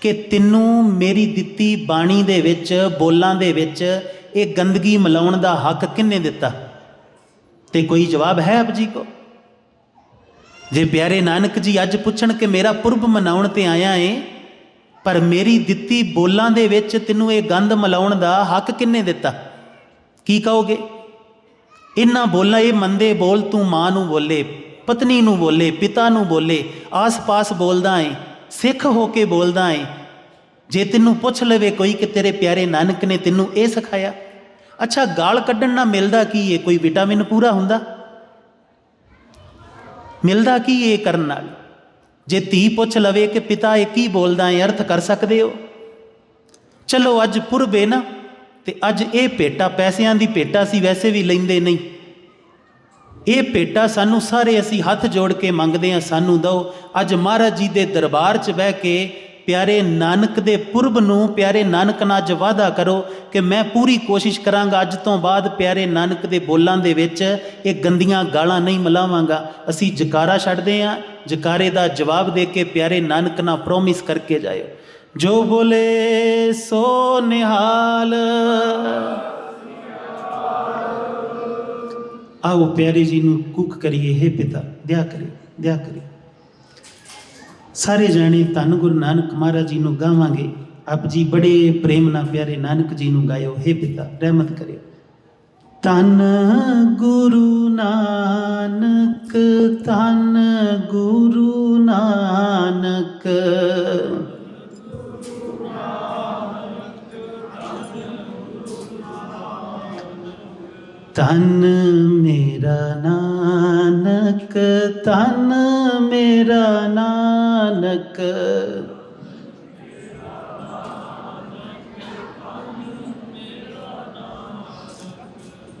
ਕਿ ਤੈਨੂੰ ਮੇਰੀ ਦਿੱਤੀ ਬਾਣੀ ਦੇ ਵਿੱਚ, ਬੋਲਾਂ ਦੇ ਵਿੱਚ ਇਹ ਗੰਦਗੀ ਮਿਲਾਉਣ ਦਾ ਹੱਕ ਕਿੰਨੇ ਦਿੱਤਾ? ਤੇ ਕੋਈ ਜਵਾਬ ਹੈ ਆਪ ਜੀ ਕੋ? ਜੇ ਪਿਆਰੇ ਨਾਨਕ ਜੀ, ਅੱਜ ਪੁੱਛਣ ਕਿ ਮੇਰਾ ਪੁਰਬ ਮਨਾਉਣ ਤੇ ਆਇਆ ਏ? ਪਰ ਮੇਰੀ ਦਿੱਤੀ ਬੋਲਾਂ ਦੇ ਵਿੱਚ ਤੈਨੂੰ ਇਹ ਗੰਧ ਮਿਲਾਉਣ ਦਾ ਹੱਕ ਕਿੰਨੇ ਦਿੱਤਾ? ਕੀ ਕਹੋਗੇ? ਇਹਨਾਂ ਬੋਲਾਂ, ਇਹ ਮੰਦੇ ਬੋਲ ਤੂੰ ਮਾਂ ਨੂੰ ਬੋਲੇ, ਪਤਨੀ ਨੂੰ ਬੋਲੇ, ਪਿਤਾ ਨੂੰ ਬੋਲੇ, ਆਸ-ਪਾਸ ਬੋਲਦਾ ਏ, ਸਿੱਖ ਹੋ ਕੇ ਬੋਲਦਾ ਏ। ਜੇ ਤੈਨੂੰ ਪੁੱਛ ਲਵੇ ਕੋਈ ਕਿ ਤੇਰੇ ਪਿਆਰੇ ਨਾਨਕ ਨੇ ਤੈਨੂੰ ਇਹ ਸਿਖਾਇਆ? ਅੱਛਾ, ਗਾਲ ਕੱਢਣ ਨਾਲ ਮਿਲਦਾ ਕੀ ਏ? ਕੋਈ ਵਿਟਾਮਿਨ ਪੂਰਾ ਹੁੰਦਾ? ਮਿਲਦਾ ਕੀ ਇਹ ਕਰਨ ਨਾਲ? ਜੇ ਧੀ ਪੁੱਛ ਲਵੇ ਕਿ ਪਿਤਾ ਇਹ ਕੀ ਬੋਲਦਾ ਹੈ, ਅਰਥ ਕਰ ਸਕਦੇ ਹੋ? ਚਲੋ ਅੱਜ ਪੁਰਬੇ ਨਾ, ਤੇ ਅੱਜ ਇਹ ਪੇਟਾ ਪੈਸਿਆਂ ਦੀ ਭੇਟਾ ਸੀ, ਵੈਸੇ ਵੀ ਲੈਂਦੇ ਨਹੀਂ। ਇਹ ਭੇਟਾ ਸਾਨੂੰ ਸਾਰੇ ਅਸੀਂ ਹੱਥ ਜੋੜ ਕੇ ਮੰਗਦੇ ਹਾਂ, ਸਾਨੂੰ ਦਿਓ। ਅੱਜ ਮਹਾਰਾਜ ਜੀ ਦੇ ਦਰਬਾਰ 'ਚ ਬਹਿ ਕੇ ਪਿਆਰੇ ਨਾਨਕ ਦੇ ਪੁਰਬ ਨੂੰ ਪਿਆਰੇ ਨਾਨਕ ਨਾਲ ਅੱਜ ਵਾਅਦਾ ਕਰੋ ਕਿ ਮੈਂ ਪੂਰੀ ਕੋਸ਼ਿਸ਼ ਕਰਾਂਗਾ ਅੱਜ ਤੋਂ ਬਾਅਦ ਪਿਆਰੇ ਨਾਨਕ ਦੇ ਬੋਲਾਂ ਦੇ ਵਿੱਚ ਇਹ ਗੰਦੀਆਂ ਗਾਲਾਂ ਨਹੀਂ ਮਿਲਾਵਾਂਗਾ। ਅਸੀਂ ਜਕਾਰਾ ਛੱਡਦੇ ਹਾਂ। ਜਕਾਰੇ ਦਾ ਜਵਾਬ ਦੇ ਕੇ ਪਿਆਰੇ ਨਾਨਕ ਨਾਲ ਪ੍ਰੋਮਿਸ ਕਰਕੇ ਜਾਇਓ। ਜੋ ਬੋਲੇ ਸੋ ਨਿਹਾਲ। ਆਓ ਪਿਆਰੇ ਜੀ ਨੂੰ ਕੁੱਖ ਕਰੀਏ, ਹੈ ਪਿਤਾ, ਦਿਆ ਕਰੇ ਦਿਆ ਕਰੇ ਸਾਰੇ ਜਾਣੇ ਧੰਨ ਗੁਰੂ ਨਾਨਕ ਮਹਾਰਾਜ ਜੀ ਨੂੰ ਗਾਵਾਂਗੇ। ਆਪ ਜੀ ਬੜੇ ਪ੍ਰੇਮ ਨਾਲ ਪਿਆਰੇ ਨਾਨਕ ਜੀ ਨੂੰ ਗਾਇਓ। ਹੈ ਪਿਤਾ, ਰਹਿਮਤ ਕਰਿਓ। ਤਨ ਗੁਰੂ ਨਾਨਕ ਤਨ ਗੁਰੂ ਨਾਨਕ। ਤਨ ਮੇਰਾ ਨਾਨਕ ਤਨ ਮੇਰਾ ਨਾਨਕ।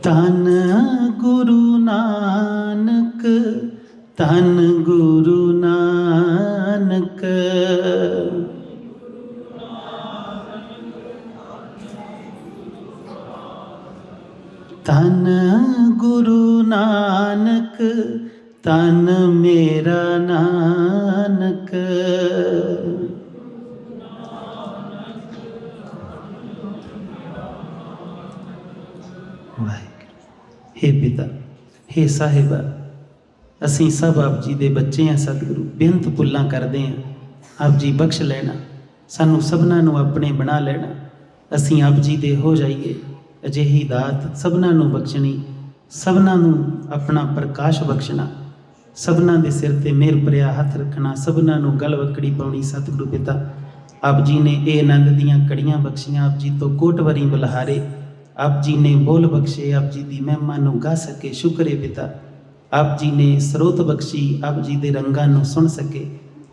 ਤਨ ਗੁਰੂ ਨਾਨਕ ਤਨ ਗੁਰੂ ਵਾਹਿਗੁਰੂ ਹੇ ਪਿਤਾ, ਹੇ ਸਾਹਿਬਾ, ਅਸੀਂ ਸਭ ਆਪ ਜੀ ਦੇ ਬੱਚੇ ਆ ਸਤਿਗੁਰੂ। ਬੇਨਤ ਭੁੱਲਾਂ ਕਰਦੇ ਆ ਆਪ ਜੀ ਬਖਸ਼ ਲੈਣਾ। ਸਾਨੂੰ ਸਭਨਾਂ ਨੂੰ ਆਪਣੇ ਬਣਾ ਲੈਣਾ। ਅਸੀਂ ਆਪ ਜੀ ਦੇ ਹੋ ਜਾਈਏ। ਅਜਿਹੀ ਦਾਤ ਸਭਨਾਂ ਨੂੰ ਬਖਸ਼ਣੀ। ਸਭਨਾਂ ਨੂੰ ਆਪਣਾ ਪ੍ਰਕਾਸ਼ ਬਖਸ਼ਣਾ। ਸਭਨਾਂ ਦੇ ਸਿਰ ਤੇ ਮਿਹਰ ਭਰਿਆ ਹੱਥ ਰੱਖਣਾ। ਸਭਨਾਂ ਨੂੰ ਗਲਵਕੜੀ ਪਾਉਣੀ। ਸਤਿਗੁਰੂ ਪਿਤਾ, ਆਪ ਜੀ ਨੇ ਇਹ ਆਨੰਦ ਦੀਆਂ ਕੜੀਆਂ ਬਖਸ਼ੀਆਂ। ਆਪ ਜੀ ਤੋਂ ਕੋਟ ਵਰੀ ਬਲਹਾਰੇ। ਆਪ ਜੀ ਨੇ ਬੋਲ ਬਖਸ਼ੇ, ਆਪ ਜੀ ਦੀ ਮਹਿਮਾ ਨੂੰ ਗਾ ਸਕੇ, ਸ਼ੁਕਰੇ ਪਿਤਾ। ਆਪ ਜੀ ਨੇ ਸਰੋਤ ਬਖਸ਼ੀ, ਆਪ ਜੀ ਦੇ ਰੰਗਾਂ ਨੂੰ ਸੁਣ ਸਕੇ,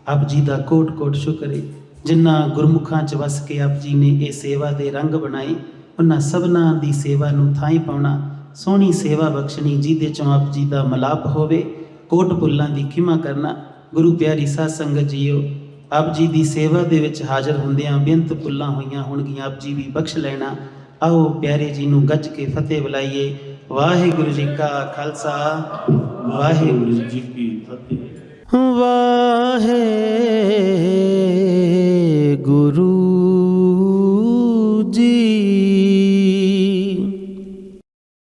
ਆਪ ਜੀ ਦਾ ਕੋਟ ਕੋਟ ਸ਼ੁਕਰੇ। ਜਿਨ੍ਹਾਂ ਗੁਰਮੁਖਾਂ ਚ ਵਸ ਕੇ ਆਪ ਜੀ ਨੇ ਇਹ ਸੇਵਾ ਦੇ ਰੰਗ ਬਣਾਏ, ਉਹਨਾਂ ਸਭਨਾਂ ਦੀ ਸੇਵਾ ਨੂੰ ਥਾਈ ਪਾਉਣਾ, ਸੋਹਣੀ ਸੇਵਾ ਬਖਸ਼ਣੀ, ਜਿਹਦੇ ਚੋਂ ਆਪ ਜੀ ਦਾ ਮਲਾਪ ਹੋਵੇ, ਕੋਟ ਪੁੱਲਾਂ ਦੀ ਖਿਮਾ ਕਰਨਾ, ਗੁਰੂ ਪਿਆਰੀ ਸਾਧ ਸੰਗਤ ਜੀਓ, ਆਪ ਜੀ ਦੀ ਸੇਵਾ ਦੇ ਵਿੱਚ ਹਾਜ਼ਰ ਹੁੰਦਿਆਂ ਬੇਅੰਤ ਪੁੱਲਾਂ ਹੋਈਆਂ ਹੋਣਗੀਆਂ, ਆਪ ਜੀ ਵੀ ਬਖਸ਼ ਲੈਣਾ ਆਓ ਪਿਆਰੇ ਜੀ ਨੂੰ ਗੱਜ ਕੇ ਫਤਿਹ ਬੁਲਾਈਏ। ਵਾਹਿਗੁਰੂ ਜੀ ਕਾ ਖਾਲਸਾ। ਵਾਹਿਗੁਰੂ ਜੀ ਜੀ ਕੀ ਫਤਿਹ। ਵਾਹਿ ਗੁਰੂ